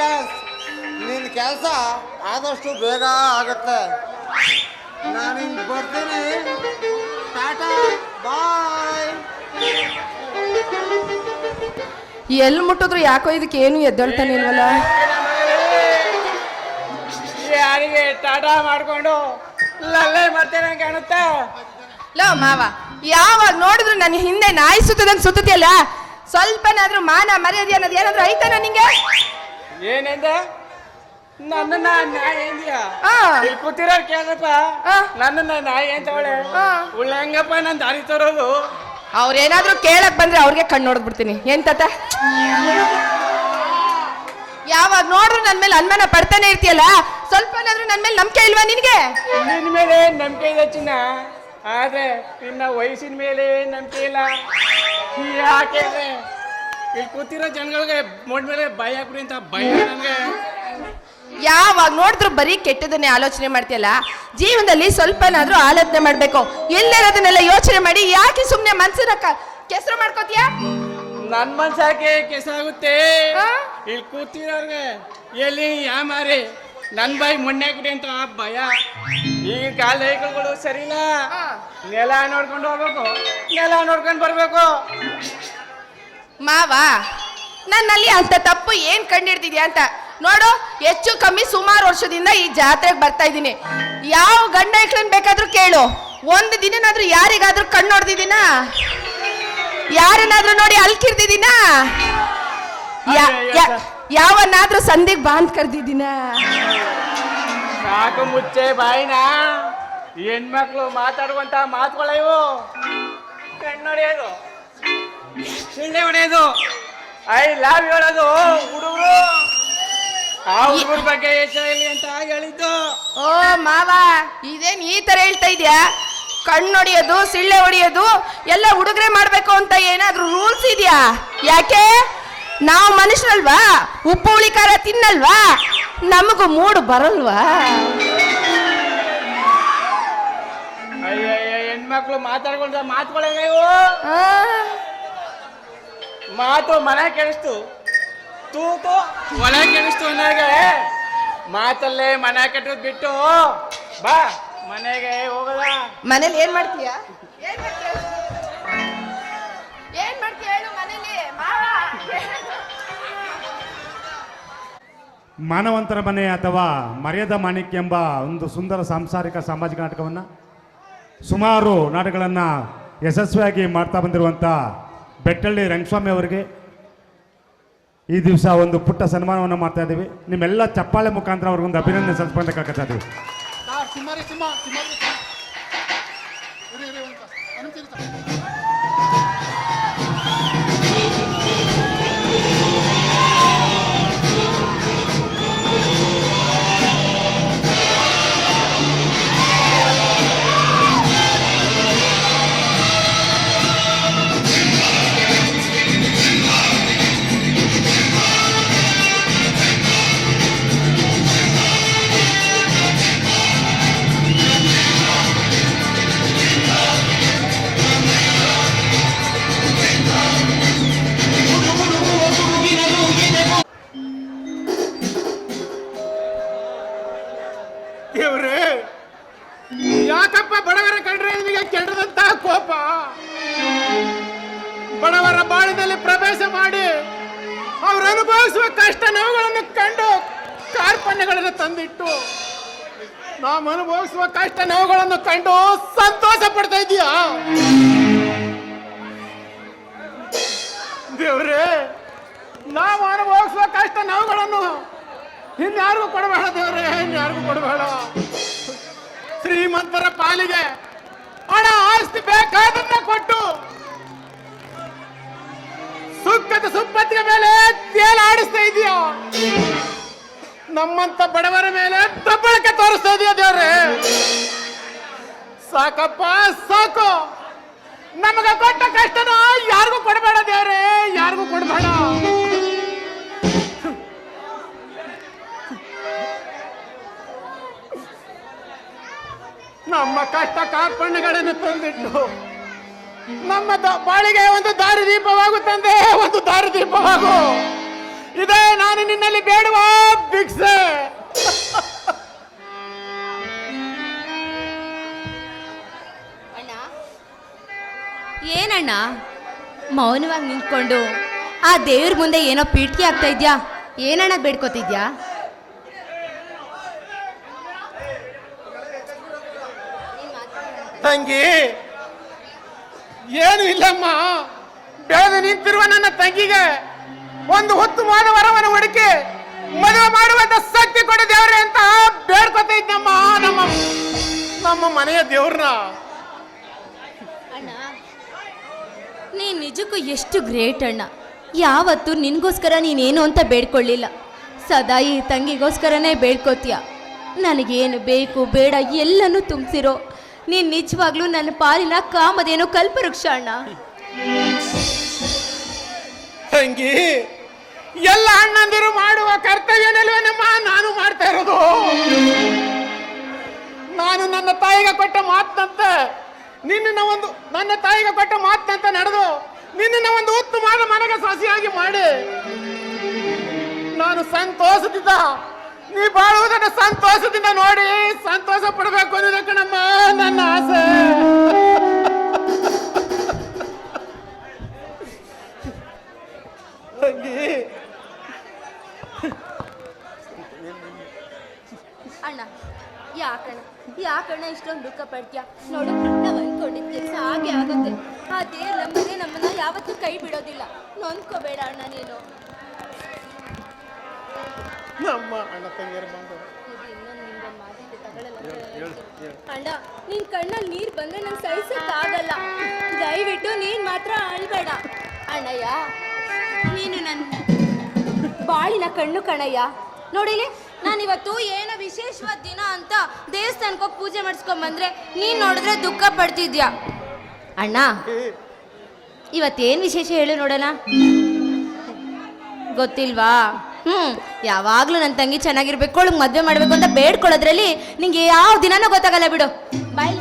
Dance. ನಿನ್ನ ಕೆಲಸ ಆದಷ್ಟು ಬೇಗ ಆಗತ್ತೆ. ನಾನು ಹಿಂಗೆ ಬರ್ತೀನಿ. ಟಾಟಾ ಬಾಯ್. ಎಲ್ಲಿ ಮುಟ್ಟಿದ್ರು ಯಾಕೋ ಇದಕ್ಕೆ ಏನು ಎದ್ದೇಳ್ತಾನೆ ಇಲ್ವಲ್ಲ? ಯಾರಿಗೆ ಟಾಟಾ ಮಾಡ್ಕೊಂಡು ಲಲ್ಲೆ ಮಾಡ್ತೇನೆ ಕಾಣುತ್ತೆ? ಲೋ ಮಾವ ಯಾವಾಗ ನೋಡಿದ್ರು ನನ್ನ ಹಿಂದೆ ನಾಯಿ ಸುತ್ತದಂಗ್ ಸುತ್ತತಿಯಲ್ಲ? ಸ್ವಲ್ಪನಾದ್ರೂ ಮಾನ ಮರ್ಯಾದೆ ಅನ್ನೋದು ಏನಾದ್ರೂ ಐತಾನ ನಿಂಗೆ? ಏನೆಂದೆ? ನನ್ನ ನಾಯಿ ಆ. ಇಲ್ಲಿ ಕೂತಿರೋ ಕೇಳಪ್ಪ ನನ್ನ ನಾಯಿ ಅಂತವಳೆ. ಆ. ಉಳ್ಳಂಗಪ್ಪ ನಾನು ದಾರಿ ತರೋದು? ಅವ್ರೇನಾದ್ರೂ ಕೇಳಕ್ ಬಂದ್ರೆ ಅವ್ರಿಗೆ ಕಣ್ಣು ನೋಡ್ಬಿಡ್ತೀನಿ. ಏನ್ ತಾತ? ಯಾವಾಗ ನೋಡ್ರು ನನ್ ಮೇಲೆ ಅನುಮಾನ ಪಡ್ತಾನೆ ಇರ್ತೀಯಲ್ಲ ಸ್ವಲ್ಪ ನನ್ ಮೇಲೆ ನಂಬಿಕೆ ಇಲ್ವಾ ನಿನ್ಗೆ? ನಿನ್ನ ಮೇಲೆ ನಂಬಿಕೆ ಇದೆ ಚಿನ್ನ? ಆದ್ರೆ ನಿನ್ನ ವಯಸ್ಸಿನ ಮೇಲೆ ನಂಬಿಕೆ ಇಲ್ಲ? ಯಾಕೆ ಇಲ್ಲಿ ಕೂತಿರೋ ಜನಗಳಿಗೆ ಮೊಡ್ ಮೇಲೆ ಭಯ ಆಗ್ಬಿಡಿ ಅಂತ ಭಯ ನನಗೆ. ಯಾವಾಗ ನೋಡಿದ್ರು ಬರೀ ಕೆಟ್ಟದನ್ನೇ ಆಲೋಚನೆ ಮಾಡ್ತೀಯಲ್ಲ? ಜೀವನದಲ್ಲಿ ಸ್ವಲ್ಪನಾದ್ರೂ ಆಲೋಚನೆ ಮಾಡ್ಬೇಕು. ಎಲ್ಲರದನ್ನೆಲ್ಲ ಯೋಚನೆ ಮಾಡಿ ಯಾಕೆ ಸುಮ್ಮನೆ ಮನ್ಸನ್ನ ಕೆಸರು ಮಾಡ್ಕೋತೀಯ? ನನ್ ಮನ್ಸಾಕೆ ಕೆಸಾಗುತ್ತೆ ಆ? ಇಲ್ಲಿ ಕೂತಿರೋರ್ಗೆ ಎಲ್ಲಿ ಯಾ ಮಾರಿ? ನನ್ ಬಾಯಿ ಮೊನ್ನೆ ಕುಡಿ ಅಂತ ಭಯ. ಈಗ ಕಾಲ ಸರಿ ಇಲ್ಲ. ನೆಲ ನೋಡ್ಕೊಂಡು ಹೋಗ್ಬೇಕು. ನೆಲ ನೋಡ್ಕೊಂಡು ಬರ್ಬೇಕು. ಮಾವ ನನ್ನಲ್ಲಿ ಅಂತ ತಪ್ಪು ಏನ್ ಕಂಡಿಡ್ತಿದ್ಯಾ ಅಂತ. ನೋಡು ಹೆಚ್ಚು ಕಮ್ಮಿ ಸುಮಾರು ವರ್ಷದಿಂದ ಈ ಜಾತ್ರೆಗೆ ಬರ್ತಾ ಇದ್ದೀನಿ. ಯಾವ ಗಂಡ ಹೆಕ್ಳನ್ ಬೇಕಾದ್ರೂ ಕೇಳು. ಒಂದು ದಿನನಾದ್ರೂ ಯಾರಿಗಾದ್ರೂ ಕಣ್ಣು ನೋಡ್ದಿದ್ದೀನ? ಯಾರನ್ನಾದ್ರೂ ನೋಡಿ ಅಲ್ಕಿರ್ದಿದ್ದೀನ? ಯಾವನ್ನಾದ್ರೂ ಸಂಧಿಗೆ ಬಾಂದ್ ಕರ್ದಿದ್ದೀನ? ಸಾಕು ಮುಚ್ಚೆ ಬಾಯಿನ. ಹೆಣ್ಮಕ್ಳು ಮಾತಾಡುವಂತ ಮಾತುಗಳ ಇವು. ಕಣ್ಣೊಡೆಯೋದು ಸಿಳ್ಳೆ ಹೊಡೆಯೋದು. ಐ ಲವ್ ಹೇಳೋದು ಹುಡುಗರು. ಆ ಹುಡುಗರ ಬಗ್ಗೆ ಯೋಚನೆ ಇಲ್ಲಿ ಅಂತ ಹೇಳಿದ್ದು. ಓ ಮಾವ ಇದೇನ್ ಈ ತರ ಹೇಳ್ತಾ ಇದ್ಯಾ? ಕಣ್ಣು ಹೊಡಿಯೋದು ಸಿಳ್ಳೆ ಹೊಡಿಯೋದು ಎಲ್ಲ ಹುಡುಗರೆ ಮಾಡ್ಬೇಕು ಅಂತ ಏನಾದರೂ ರೂಲ್ಸ್ ಇದೆಯಾ? ಯಾಕೆ? ನಾವು ಮನುಷ್ಯರಲ್ವಾ? ಉಪ್ಪು ಹುಳಿ ಖಾರ ತಿನ್ನಲ್ವಾ? ನಮಗೂ ಮೂಡು ಬರಲ್ವಾ? ಹೆಣ್ಮಕ್ಳು ಮಾತಾಡ್ಕೊಂಡ ಮಾತುಗಳೇನ ಇವು ಆ, ಮಾತು ಮನೆ ಕೆಡಿಸ್ತು. ತೂತು ಒಲೆ ಕೆಡಿಸ್ತು ನನಗೆ ಮಾತಲ್ಲೇ ಮನೆ ಕಟ್ಟೋದು ಬಿಟ್ಟು ಬಾ ಮನೆಗೆ ಹೋಗದ ಮನೇಲಿ ಏನ್ ಮಾಡ್ತೀಯ? ಏನ್ ಮಾಡ್ತೀಯ? ಏನ್ ಮಾಡ್ತೀಯ ಹೇಳು ಮನೇಲಿ ಮಾವ ಮಾನವಂತರ ಮನೆ ಅಥವಾ ಮರ್ಯಾದ ಮಾಣಿಕ್ಯ ಎಂಬ ಒಂದು ಸುಂದರ ಸಾಂಸಾರಿಕ ಸಾಮಾಜಿಕ ನಾಟಕವನ್ನು ಸುಮಾರು ನಾಟಕಗಳನ್ನು ಯಶಸ್ವಿಯಾಗಿ ಮಾಡ್ತಾ ಬಂದಿರುವಂಥ ಬೆಟ್ಟಳ್ಳಿ ರಂಗಸ್ವಾಮಿ ಅವರಿಗೆ ಈ ದಿವಸ ಒಂದು ಪುಟ್ಟ ಸನ್ಮಾನವನ್ನು ಮಾಡ್ತಾ ಇದ್ದೀವಿ ನಿಮ್ಮೆಲ್ಲ ಚಪ್ಪಾಳೆ ಮುಖಾಂತರ ಅವ್ರಿಗೊಂದು ಅಭಿನಂದನೆ ಸಲ್ಲಿಸ್ಕೊಂತ ಕೇಳ್ಕೊತಾ ಇದ್ದೀವಿ ಬಡವರ ಪ್ರವೇಶ ಮಾಡಿ ಅವರು ಅನುಭವಿಸುವ ಕಷ್ಟ ನೋವುಗಳನ್ನು ಕಂಡು ಕಾರ್ಪಣ್ಯಗಳನ್ನು ತಂದಿಟ್ಟು ನಾವು ಅನುಭವಿಸುವ ಕಷ್ಟ ನೋವುಗಳನ್ನು ಕಂಡು ಸಂತೋಷ ಪಡ್ತಾ ಇದೀಯಾ ದೇವ್ರೆ, ನಾವು ಅನುಭವಿಸುವ ಕಷ್ಟ ನೋವುಗಳನ್ನು ಇನ್ಯಾರಿಗೂ ಕೊಡಬೇಡ ದೇವ್ರೆ, ಇನ್ಯಾರಿಗೂ ಕೊಡಬೇಡ. ಶ್ರೀಮಂತರ ಪಾಲಿಗೆ ಸುಖದ ಮೇಲೆ ತೇಲಾಡಿಸ್ತಾ ಇದೀಯ? ನಮ್ಮಂತ ಬಡವರ ಮೇಲೆ ದಬ್ಬಳಕೆ ತೋರಿಸ್ತಾ ಇದೀಯ ದೇವ್ರೆ? ಸಾಕಪ್ಪ, ಸಾಕು. ನಮಗ ಕೊಟ್ಟ ಕಷ್ಟನ ಯಾರಿಗೂ ಕೊಡಬೇಡ ದೇವ್ರೆ, ಯಾರಿಗೂ ಕೊಡಬೇಡ. ನಮ್ಮ ಕಷ್ಟ ಕಾರ್ಪಣ್ಯಗಳನ್ನು ತಂದಿಟ್ಟು ನಮ್ಮ ದ- ಬಾಳಿಗೆ ಒಂದು ದಾರಿ ದೀಪವಾಗುತ್ತಂದೆ ಒಂದು ದಾರಿ ದೀಪವಾಗು ಇದೇ ನಾನು ನಿನ್ನಲ್ಲಿ ಬೇಡುವ ಭಿಕ್ಷೆ. ಅಣ್ಣ ಏನಣ್ಣ? ಮೌನವಾಗಿ ನಿಂತ್ಕೊಂಡು ಆ ದೇವ್ರ ಮುಂದೆ ಏನೋ ಪೀಠಿಗೆ ಆಗ್ತಾ ಇದ್ಯಾ? ಏನಣ್ಣ ಬೇಡ್ಕೋತಿದ್ಯಾ? ತಂಗಿ ಏನು ಇಲ್ಲಮ್ಮ. ಬೆಳೆದು ನಿಂತಿರುವ ನನ್ನ ತಂಗಿಗೆ ಒಂದು ಉತ್ತಮವಾದ ವರವನ್ನು ಹುಡುಕಿ ಮದುವೆ ಮಾಡುವಂತ ಶಕ್ತಿ ಕೊಡು ದೇವ್ರೆ ಅಂತ ಬೇಡ್ಕೊತ ಇದ್ದಮ್ಮ ನಮ್ಮ ನಮ್ಮ ಮನೆಯ ದೇವ್ರನ್ನ. ಅಣ್ಣ ನಿಜಕ್ಕೂ ಎಷ್ಟು ಗ್ರೇಟ್ ಅಣ್ಣ. ಯಾವತ್ತು ನಿನ್ಗೋಸ್ಕರ ನೀನೇನು ಅಂತ ಬೇಡ್ಕೊಳ್ಳಿಲ್ಲ. ಸದಾ ಈ ತಂಗಿಗೋಸ್ಕರನೇ ಬೇಡ್ಕೋತೀಯ. ನನಗೇನು ಬೇಕು ಬೇಡ ಎಲ್ಲನೂ ತುಂಬಿಸಿರೋ ನೀನ್ ನಿಜವಾಗ್ಲೂ ನನ್ನ ಪಾಲಿನ ಕಾಮದೇನೋ ಕಲ್ಪವೃಕ್ಷ ಅಣ್ಣ ತಂಗಿ ಎಲ್ಲ ಅಣ್ಣಂದಿರು ಮಾಡುವ ಕರ್ತವ್ಯನಲ್ವೇನಮ್ಮ ನಾನು ಮಾಡ್ತಾ ಇರೋದು. ನಾನು ನನ್ನ ತಾಯಿಗೆ ಕೊಟ್ಟ ಮಾತಿನಂತೆ ನಿನ್ನ ಒಂದು ನನ್ನ ತಾಯಿಗೆ ಕೊಟ್ಟ ಮಾತಿನಂತೆ ನಡೆದು ನಿನ್ನ ಒಂದು ಉತ್ತಮವಾದ ಮನೆಗೆ ಸಸಿಯಾಗಿ ಮಾಡಿ, ನಾನು ಸಂತೋಷದಿಂದ ನೀ ಬಾಳುವುದನ್ನು ಸಂತೋಷದಿಂದ ನೋಡಿ ಸಂತೋಷ ಪಡಬೇಕು ಅನ್ನೋದು ಕಣಮ್ಮ ನನ್ನ ಆಸೆ. ಅಣ್ಣ ಯಾಕಣ್ಣ ಯಾಕಣ್ಣ ಇಷ್ಟೊಂದು ದುಃಖ ಪಡ್ತೀಯ? ನೋಡು ನಾವು ಕೆಲಸ ಹಾಗೆ ಆಗುತ್ತೆ. ಆ ದೇವ್ರ ನಮ್ಮನೆ ನಮ್ಮನ್ನ ಯಾವತ್ತೂ ಕೈ ಬಿಡೋದಿಲ್ಲ. ನೊಂದ್ಕೋಬೇಡ ಅಣ್ಣ ನೀನು. ನಮ್ಮ ಅಣ್ಣ ತಂಗಿಯರ ಬಂದು ಅಣ್ಣ, ನಿನ್ ಕಣ್ಣಲ್ಲಿ ನೀರ್ ಬಂದ್ರೆ ನಂಗೆ ಸಹಿಸಕ್ ಆಗಲ್ಲ ದಯವಿಟ್ಟು ನೀನ್ ಮಾತ್ರ ಅಳ್ಬೇಡ ಅಣ್ಣಯ್ಯ, ನೀನು ನನ್ನ ಬಾಳಿನ ಕಣ್ಣು ಕಣಯ್ಯ. ನೋಡಿಲಿ, ನಾನಿವತ್ತು ಏನೋ ವಿಶೇಷವಾದ ದಿನ ಅಂತ ದೇವಸ್ಥಾನಕ್ಕೆ ಹೋಗಿ ಪೂಜೆ ಮಾಡಿಸ್ಕೊಂಡ್ ಬಂದ್ರೆ ನೀನ್ ನೋಡಿದ್ರೆ ದುಃಖ ಪಡ್ತಿದ್ಯಾ? ಅಣ್ಣ, ಇವತ್ತೇನ್ ವಿಶೇಷ ಹೇಳು ನೋಡೋಣ? ಗೊತ್ತಿಲ್ವಾ? ಹ್ಮ್, ಯಾವಾಗ್ಲೂ ನನ್ನ ತಂಗಿ ಚೆನ್ನಾಗಿರ್ಬೇಕು, ಅವಳಿಗೆ ಮದ್ವೆ ಮಾಡ್ಬೇಕು ಅಂತ ಬೇಡ್ಕೊಳ್ಳೋದ್ರಲ್ಲಿ ನಿಂಗೆ ಯಾವ ದಿನಾನೂ ಗೊತ್ತಾಗಲ್ಲ ಬಿಡು. ಬಾಯ್.